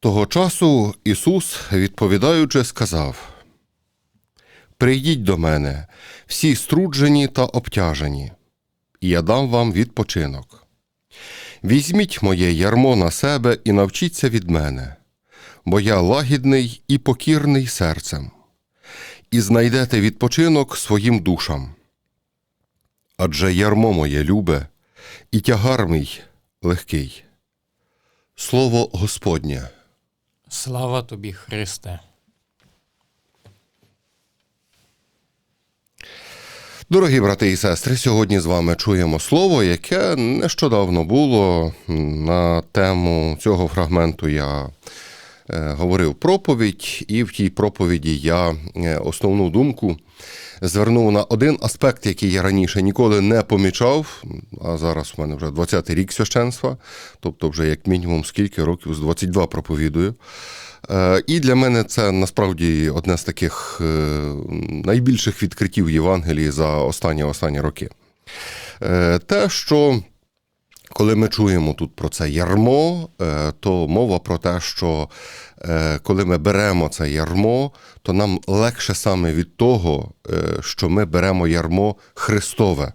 Того часу Ісус, відповідаючи, сказав: Прийдіть до мене, всі струджені та обтяжені, і я дам вам відпочинок. Візьміть моє ярмо на себе і навчіться від мене, бо я лагідний і покірний серцем, і знайдете відпочинок своїм душам. Адже ярмо моє любе, і тягар мій легкий. Слово Господнє. Слава тобі, Христе. Дорогі брати і сестри, сьогодні з вами чуємо слово, яке нещодавно було на тему цього фрагменту. Я е, говорив проповідь, і в тій проповіді я е, основну думку звернув на один аспект, який я раніше ніколи не помічав. А зараз в мене вже 20-й рік священства, тобто вже як мінімум скільки років з 22 проповідую. Е, І для мене це насправді одне з таких е, найбільших відкриттів Євангелії за останні останні роки. Е, Те, що коли ми чуємо тут про це ярмо, е, то мова про те, що е, коли ми беремо це ярмо, то нам легше саме від того, е, що ми беремо ярмо Христове.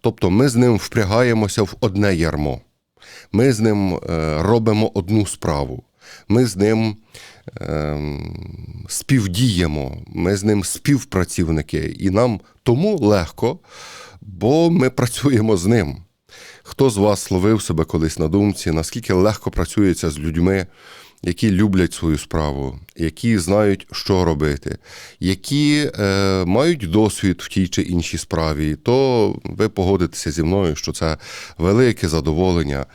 Тобто ми з ним впрягаємося в одне ярмо. Ми з ним робимо одну справу. Ми з ним ем, співдіємо, ми з ним співпрацівники, і нам тому легко, бо ми працюємо з ним. Хто з вас ловив себе колись на думці, наскільки легко працюється з людьми, які люблять свою справу, які знають, що робити, які е, мають досвід в тій чи іншій справі, то ви погодитеся зі мною, що це велике задоволення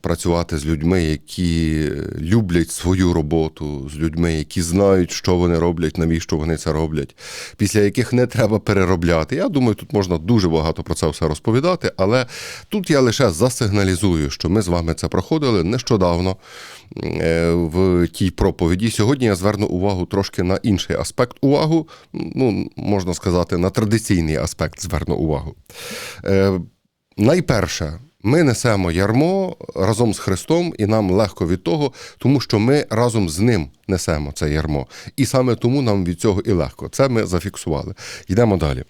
працювати з людьми, які люблять свою роботу, з людьми, які знають, що вони роблять, навіщо вони це роблять, після яких не треба переробляти. Я думаю, тут можна дуже багато про це все розповідати, але тут я лише засигналізую, що ми з вами це проходили нещодавно е, в тій проповіді. Сьогодні я зверну увагу трошки на інший аспект увагу, ну, можна сказати, на традиційний аспект зверну увагу. Е, Найперше, ми несемо ярмо разом з Христом, і нам легко від того, тому що ми разом з ним несемо це ярмо. І саме тому нам від цього і легко. Це ми зафіксували. Йдемо далі.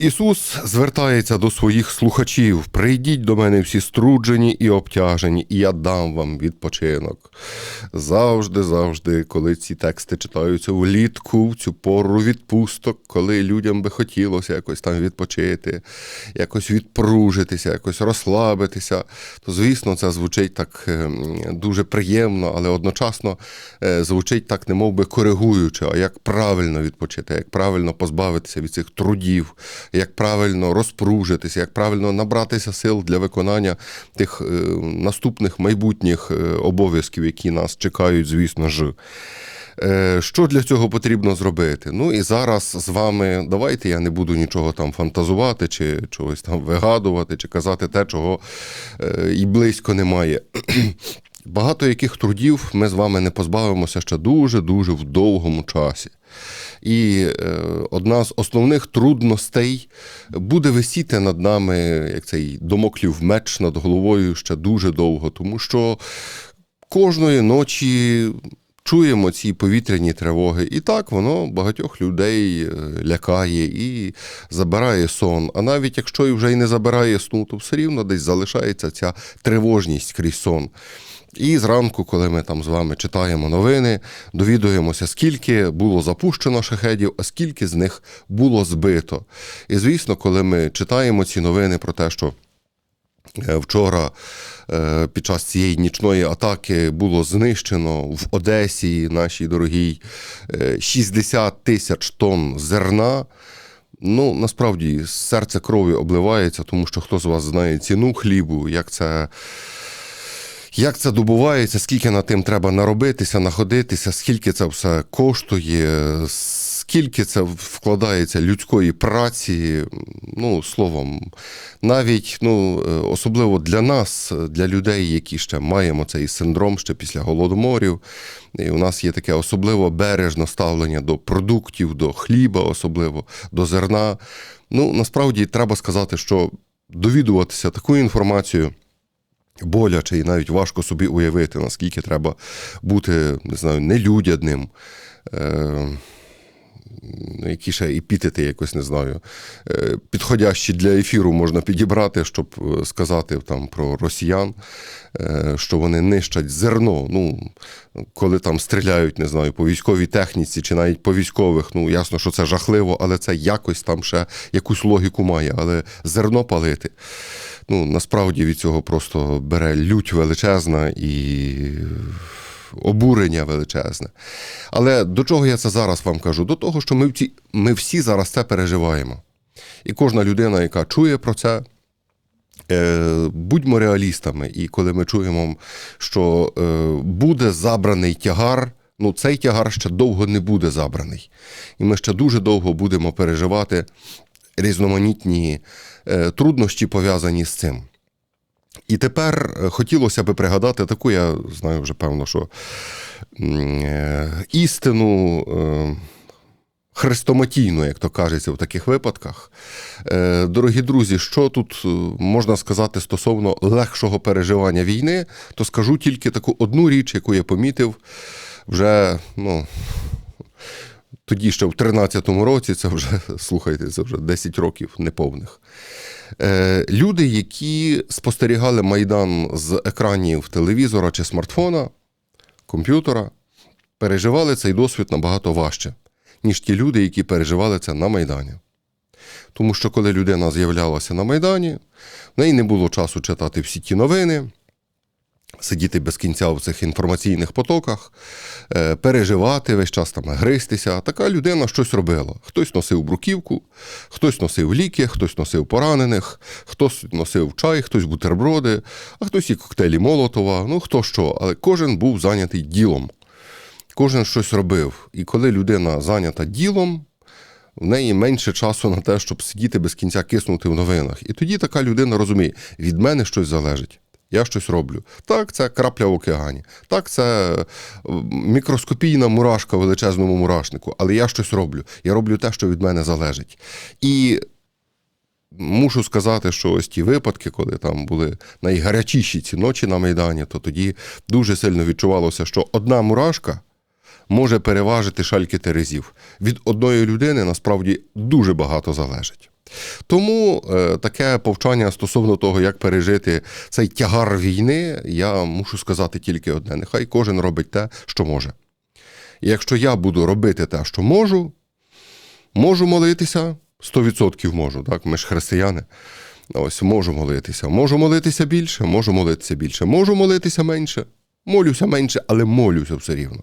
Ісус звертається до своїх слухачів: прийдіть до мене всі струджені і обтяжені, і я дам вам відпочинок. Завжди, завжди, коли ці тексти читаються влітку, в цю пору відпусток, коли людям би хотілося якось там відпочити, якось відпружитися, якось розслабитися, то звісно, це звучить так ем, дуже приємно, але одночасно е, звучить так, не мов би коригуючи, а як правильно відпочити, як правильно позбавитися від цих трудів як правильно розпружитися, як правильно набратися сил для виконання тих е, наступних майбутніх е, обов'язків, які нас чекають, звісно ж. Е, Що для цього потрібно зробити? Ну і зараз з вами давайте я не буду нічого там фантазувати, чи чогось там вигадувати, чи казати те, чого і близько немає. Багато яких трудів ми з вами не позбавимося ще дуже-дуже в довгому часі. І е, одна з основних трудностей буде висіти над нами, як цей домоклів меч над головою ще дуже довго, тому що кожної ночі чуємо ці повітряні тривоги. І так воно багатьох людей е, лякає і забирає сон. А навіть якщо і вже й не забирає сну, то все рівно десь залишається ця тривожність крізь сон. І зранку, коли ми там з вами читаємо новини, довідуємося, скільки було запущено шахедів, а скільки з них було збито. І звісно, коли ми читаємо ці новини про те, що е, вчора е, під час цієї нічної атаки було знищено в Одесі, нашій дорогій, е, 60 тисяч тонн зерна. Ну, насправді, серце крові обливається, тому що хто з вас знає ціну хлібу, як це Як це добувається, скільки над тим треба наробитися, находитися, скільки це все коштує, скільки це вкладається людської праці, ну, словом, навіть ну, е, особливо для нас, для людей, які ще маємо цей синдром ще після голодоморів. І у нас є таке особливо бережне ставлення до продуктів, до хліба, особливо до зерна. Ну, насправді треба сказати, що довідуватися таку інформацію боляче і навіть важко собі уявити, наскільки треба бути, не знаю, нелюдяним. Е- які ще епітети якось не знаю, е, підходящі для ефіру можна підібрати, щоб е, сказати там про росіян, е, що вони нищать зерно. Ну, коли там стріляють, не знаю, по військовій техніці чи навіть по військових, ну ясно, що це жахливо, але це якось там ще якусь логіку має. Але зерно палити. Ну, насправді від цього просто бере лють величезна і обурення величезне. Але до чого я це зараз вам кажу? До того, що ми, в ці, ми всі зараз це переживаємо. І кожна людина, яка чує про це, е, будьмо реалістами. І коли ми чуємо, що е, буде забраний тягар. Ну, цей тягар ще довго не буде забраний. І ми ще дуже довго будемо переживати різноманітні е, труднощі, пов'язані з цим. І тепер е, хотілося би пригадати таку, я знаю вже певно, що е, істину хрестоматійну, як то кажеться в таких випадках. Дорогі друзі, що тут можна сказати стосовно легшого переживання війни, то скажу тільки таку одну річ, яку я помітив вже, ну. Тоді ще в 13-му році, це вже, слухайте, це вже 10 років неповних. Е, люди, які спостерігали Майдан з екранів телевізора чи смартфона, комп'ютера, переживали цей досвід набагато важче, ніж ті люди, які переживали це на Майдані. Тому що коли людина з'являлася на Майдані, в неї не було часу читати всі ті новини, сидіти без кінця в цих інформаційних потоках, е, переживати весь час там гристися. Така людина щось робила. Хтось носив бруківку, хтось носив ліки, хтось носив поранених, хтось носив чай, хтось бутерброди, а хтось і коктейлі Молотова, ну хто що, але кожен був зайнятий ділом. Кожен щось робив. І коли людина зайнята ділом, в неї менше часу на те, щоб сидіти без кінця киснути в новинах. І тоді така людина розуміє, від мене щось залежить. Я щось роблю. Так, це крапля в океані. Так, це е, мікроскопійна мурашка в величезному мурашнику, але я щось роблю. Я роблю те, що від мене залежить. І мушу сказати, що ось ті випадки, коли там були найгарячіші ці ночі на Майдані, то тоді дуже сильно відчувалося, що одна мурашка може переважити шальки терезів. Від одної людини насправді дуже багато залежить. Тому е, таке повчання стосовно того, як пережити цей тягар війни, я мушу сказати тільки одне: нехай кожен робить те, що може. І якщо я буду робити те, що можу, можу молитися, 100% можу, так? Ми ж християни. Ось можу молитися. Можу молитися більше, можу молитися більше. Можу молитися менше, молюся менше, але молюся все рівно.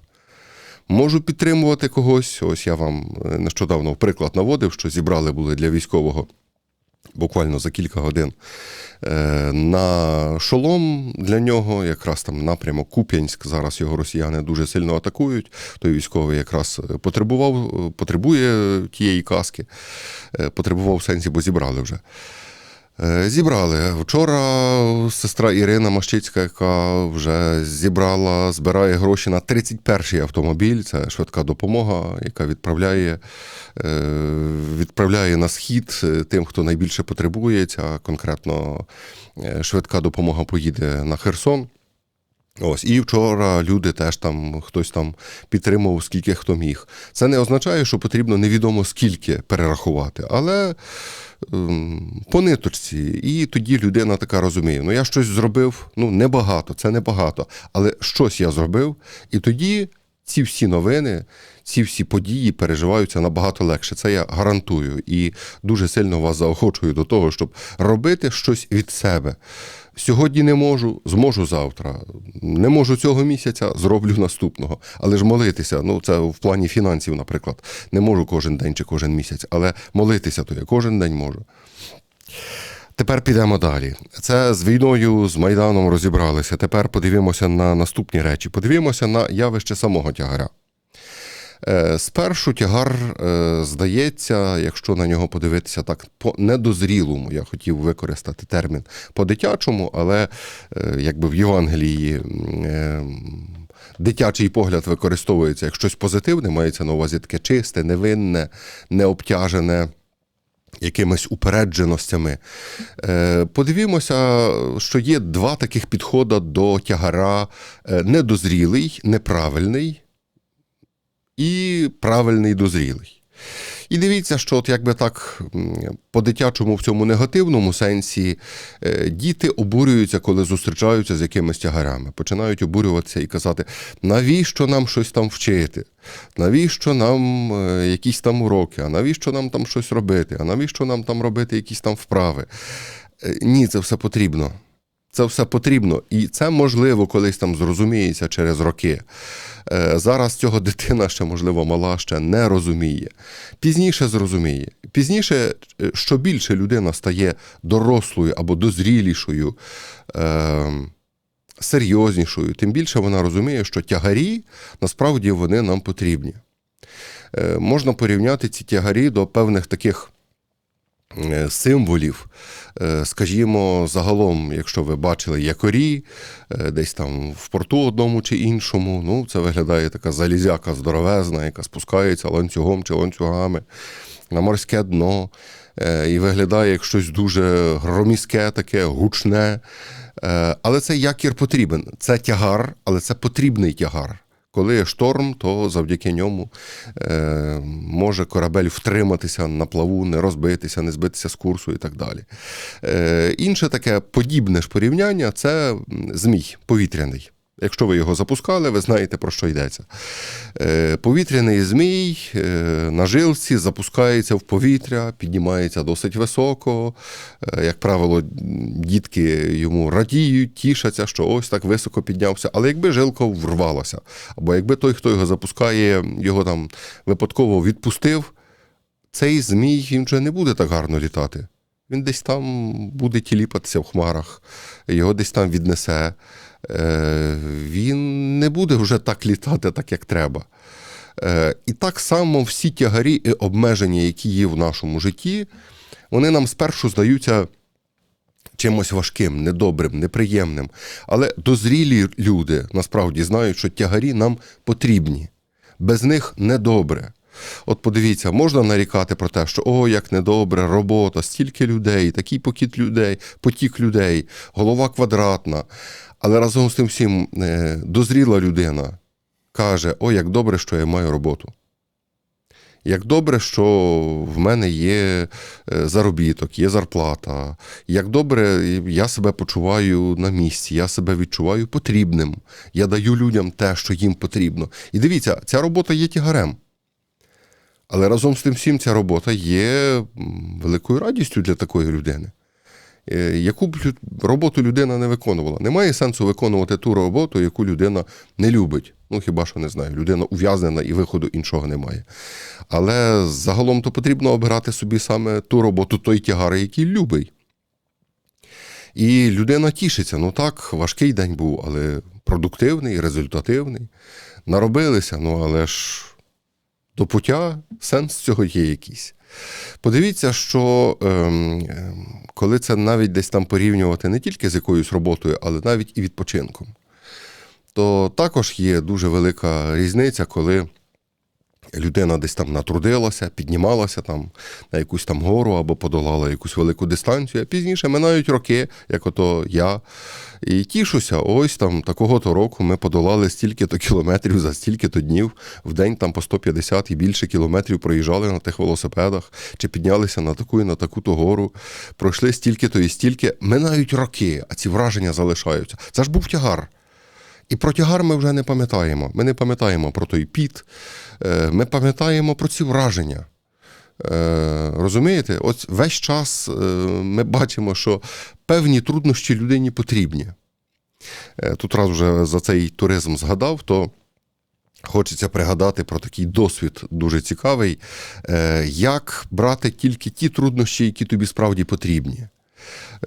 Можу підтримувати когось. Ось я вам е, нещодавно приклад наводив, що зібрали були для військового буквально за кілька годин е, на шолом для нього, якраз там напрямок Куп'янськ. Зараз його росіяни дуже сильно атакують. Той військовий якраз е, потребував, потребує тієї каски, потребував в сенсі, бо зібрали вже. Е, Зібрали. Вчора сестра Ірина Мащицька, яка вже зібрала, збирає гроші на 31-й автомобіль. Це швидка допомога, яка відправляє, е, відправляє на схід е, тим, хто найбільше потребує. Ця конкретно швидка допомога поїде на Херсон. Ось і вчора люди теж там хтось там підтримував, скільки хто міг. Це не означає, що потрібно невідомо скільки перерахувати, але ем, по ниточці. І тоді людина така розуміє: ну я щось зробив, ну небагато, це небагато, але щось я зробив, і тоді ці всі новини, ці всі події переживаються набагато легше. Це я гарантую. І дуже сильно вас заохочую до того, щоб робити щось від себе. Сьогодні не можу, зможу завтра. Не можу цього місяця, зроблю наступного. Але ж молитися, ну це в плані фінансів, наприклад. Не можу кожен день чи кожен місяць, але молитися то я кожен день можу. Тепер підемо далі. Це з війною, з Майданом розібралися. Тепер подивимося на наступні речі. Подивимося на явище самого тягаря. Е, Спершу тягар е, здається, якщо на нього подивитися так по недозрілому, я хотів використати термін по-дитячому, але е, якби в Євангелії дитячий погляд використовується як щось позитивне, мається на увазі таке чисте, невинне, необтяжене якимись упередженостями. Подивімося, що є два таких підходи до тягара: недозрілий, неправильний і правильний дозрілий. І дивіться, що от якби так по-дитячому в цьому негативному сенсі е, діти обурюються, коли зустрічаються з якимись тягарями. Починають обурюватися і казати, навіщо нам щось там вчити? Навіщо нам е, якісь там уроки? А навіщо нам там щось робити? А навіщо нам там робити якісь там вправи? Е, Ні, це все потрібно. Це все потрібно, і це можливо колись там зрозуміється через роки. Е, Зараз цього дитина ще, можливо, мала ще не розуміє. Пізніше зрозуміє. Пізніше, е, що більше людина стає дорослою або дозрілішою, е, серйознішою, тим більше вона розуміє, що тягарі насправді вони нам потрібні. Можна порівняти ці тягарі до певних таких символів. Е, Скажімо, загалом, якщо ви бачили якорі, е, десь там в порту одному чи іншому, ну, це виглядає така залізяка здоровезна, яка спускається ланцюгом чи ланцюгами на морське дно. е, І виглядає як щось дуже громіське, таке гучне. Е, Але цей якір потрібен. Це тягар, але це потрібний тягар. Коли є шторм, то завдяки ньому е, може корабель втриматися на плаву, не розбитися, не збитися з курсу і так далі. Е, інше таке подібне ж порівняння це змій повітряний. Якщо ви його запускали, ви знаєте, про що йдеться. Е, повітряний змій е, на жилці запускається в повітря, піднімається досить високо. Е, як правило, дітки йому радіють, тішаться, що ось так високо піднявся. Але якби жилка врвалася, або якби той, хто його запускає, його там випадково відпустив, цей змій він вже не буде так гарно літати. Він десь там буде тіліпатися в хмарах, його десь там віднесе. Е, Він не буде вже так літати, так як треба. Е, І так само всі тягарі і обмеження, які є в нашому житті, вони нам спершу здаються чимось важким, недобрим, неприємним. Але дозрілі люди насправді знають, що тягарі нам потрібні. Без них недобре. От подивіться, можна нарікати про те, що о, як недобре, робота, стільки людей, такий покіт людей, потік людей, голова квадратна. Але разом з тим всім е, дозріла людина каже: О, як добре, що я маю роботу. Як добре, що в мене є е, заробіток, є зарплата. Як добре я себе почуваю на місці, я себе відчуваю потрібним. Я даю людям те, що їм потрібно. І дивіться, ця робота є тягарем. Але разом з тим всім ця робота є великою радістю для такої людини. Е, Яку б роботу людина не виконувала. Немає сенсу виконувати ту роботу, яку людина не любить. Ну, хіба що не знаю, людина ув'язнена і виходу іншого немає. Але загалом то потрібно обирати собі саме ту роботу, той тягар, який любить. І людина тішиться. Ну так, важкий день був, але продуктивний, результативний. Наробилися, ну але ж до пуття сенс цього є якийсь. Подивіться, що ем, ем, коли це навіть десь там порівнювати не тільки з якоюсь роботою, але навіть і відпочинком, то також є дуже велика різниця, коли людина десь там натрудилася, піднімалася там на якусь там гору або подолала якусь велику дистанцію, а пізніше минають роки, як ото я. І тішуся, ось там такого-то року ми подолали стільки-то кілометрів за стільки-то днів, в день там по 150 і більше кілометрів проїжджали на тих велосипедах, чи піднялися на таку і на таку-то гору, пройшли стільки-то і стільки. Минають роки, а ці враження залишаються. Це ж був тягар. І про тягар ми вже не пам'ятаємо. Ми не пам'ятаємо про той піт, е, ми пам'ятаємо про ці враження. Е, Розумієте? От весь час е, ми бачимо, що певні труднощі людині потрібні. Тут раз вже за цей туризм згадав, то хочеться пригадати про такий досвід дуже цікавий, як брати тільки ті труднощі, які тобі справді потрібні.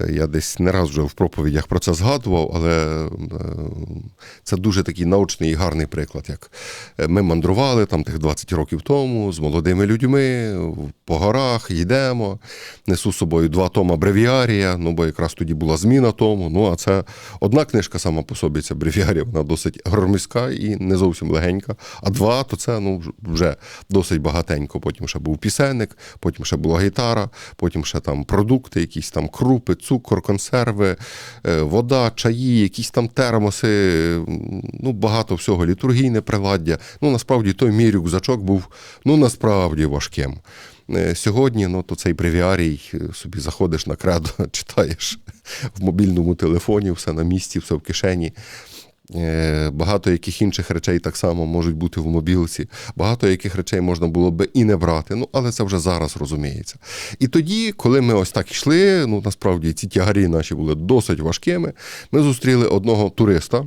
Е, Я десь не раз вже в проповідях про це згадував, але е, це дуже такий наочний і гарний приклад. Як е, ми мандрували там тих 20 років тому з молодими людьми по горах, йдемо, несу з собою два тома бревіарія, ну бо якраз тоді була зміна тому. Ну а це одна книжка сама по собі, ця бревіарія, вона досить громіська і не зовсім легенька. А два то це ну, вже досить багатенько. Потім ще був пісенник, потім ще була гітара, потім ще там продукти, якісь там крупи, цукор, консерви, е, вода, чаї, якісь там термоси, ну багато всього, літургійне приладдя. Ну насправді той мій рюкзачок був ну насправді важким. Е, Сьогодні ну, то цей бревіарій, е, собі заходиш на кредо, читаєш в мобільному телефоні, все на місці, все в кишені. Е, Багато яких інших речей так само можуть бути в мобілці. Багато яких речей можна було би і не брати. Ну, але це вже зараз розуміється. І тоді, коли ми ось так йшли, ну насправді ці тягарі наші були досить важкими. Ми зустріли одного туриста.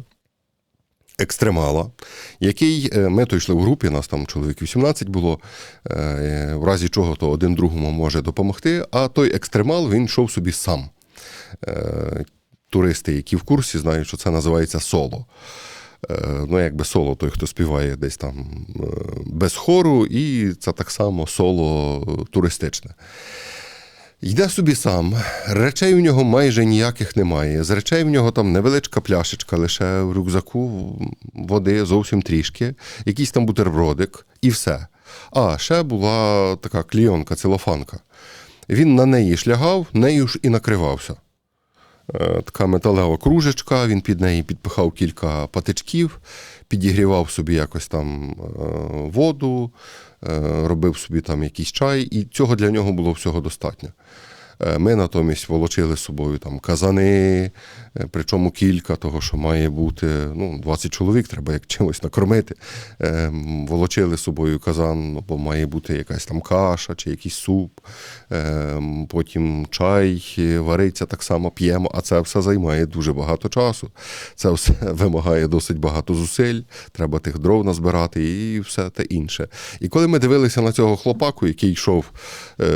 Екстремала, який е, ми то йшли в групі, нас там чоловік 18 було, е, в разі чого то один другому може допомогти. А той екстремал він йшов собі сам. Туристи, які в курсі, знають, що це називається соло. Е, Ну, якби соло, той, хто співає десь там е, без хору, і це так само соло туристичне. Йде собі сам, речей у нього майже ніяких немає. З речей в нього там невеличка пляшечка, лише в рюкзаку води зовсім трішки, якийсь там бутербродик і все. А ще була така клійонка, целофанка. Він на неї шлягав, нею ж і накривався. Е, Така металева кружечка, він під неї підпихав кілька патичків, підігрівав собі якось там е, воду, е, робив собі там якийсь чай, і цього для нього було всього достатньо. Е, Ми натомість волочили з собою там казани, е, причому кілька, того, що має бути ну, 20 чоловік, треба як чимось накормити. Е, Волочили з собою казан, ну, бо має бути якась там каша чи якийсь суп. Потім чай вариться так само, п'ємо, а це все займає дуже багато часу. Це все вимагає досить багато зусиль, треба тих дров назбирати і все те інше. І коли ми дивилися на цього хлопаку, який йшов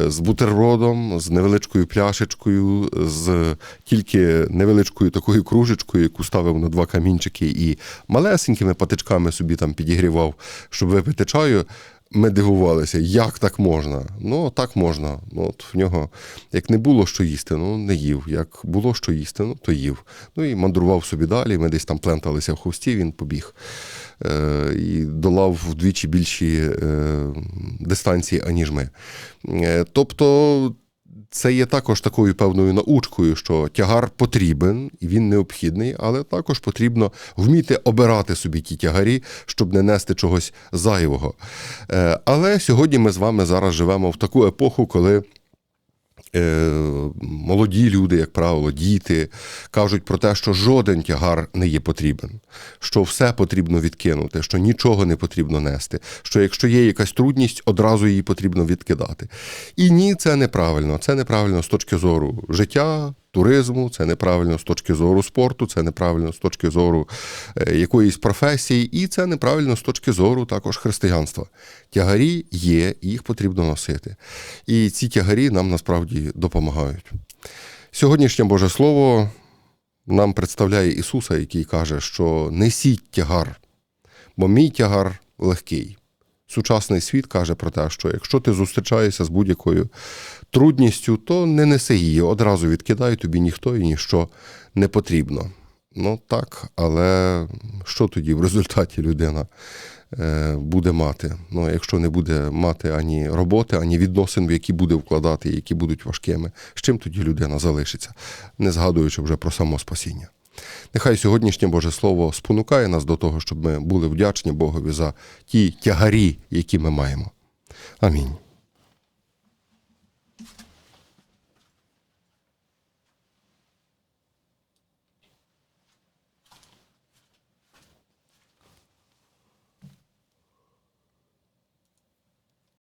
з бутербродом, з невеличкою пляшечкою, з тільки невеличкою такою кружечкою, яку ставив на два камінчики, і малесенькими патичками собі там підігрівав, щоб випити чаю. Ми дивувалися, як так можна? Ну, так можна. Ну, от в нього, як не було що їсти, ну не їв. Як було що їсти, ну то їв. Ну і мандрував собі далі. Ми десь там пленталися в хвості, він побіг. Е, і долав вдвічі більші е, дистанції, аніж ми. Е, тобто. Це є також такою певною научкою, що тягар потрібен і він необхідний, але також потрібно вміти обирати собі ті тягарі, щоб не нести чогось зайвого. Е, Але сьогодні ми з вами зараз живемо в таку епоху, коли. Е, Молоді люди, як правило, діти кажуть про те, що жоден тягар не є потрібен, що все потрібно відкинути, що нічого не потрібно нести, що якщо є якась трудність, одразу її потрібно відкидати. І ні, це неправильно. Це неправильно з точки зору життя, туризму, це неправильно з точки зору спорту, це неправильно з точки зору е, якоїсь професії, і це неправильно з точки зору також християнства. Тягарі є, їх потрібно носити. І ці тягарі нам насправді допомагають. Сьогоднішнє Боже Слово нам представляє Ісуса, який каже, що несіть тягар, бо мій тягар легкий. Сучасний світ каже про те, що якщо ти зустрічаєшся з будь-якою трудністю, то не неси її, одразу відкидай, тобі ніхто і ніщо не потрібно. Ну так, але що тоді в результаті людина е, буде мати? Ну, якщо не буде мати ані роботи, ані відносин, в які буде вкладати, які будуть важкими, з чим тоді людина залишиться, не згадуючи вже про само спасіння. Нехай сьогоднішнє Боже Слово спонукає нас до того, щоб ми були вдячні Богові за ті тягарі, які ми маємо. Амінь.